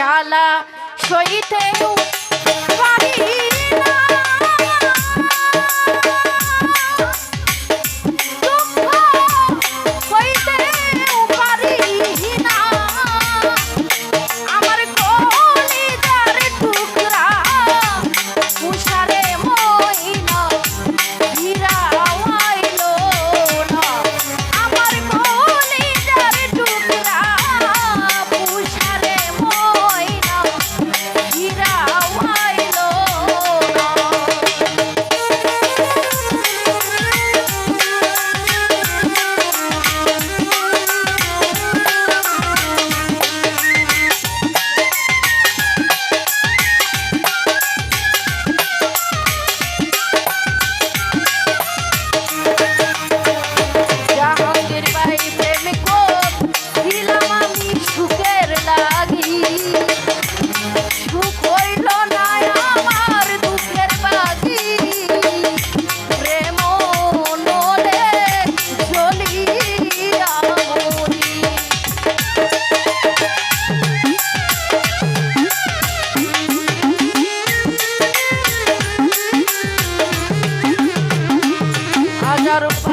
জ্বালা সইতে Quero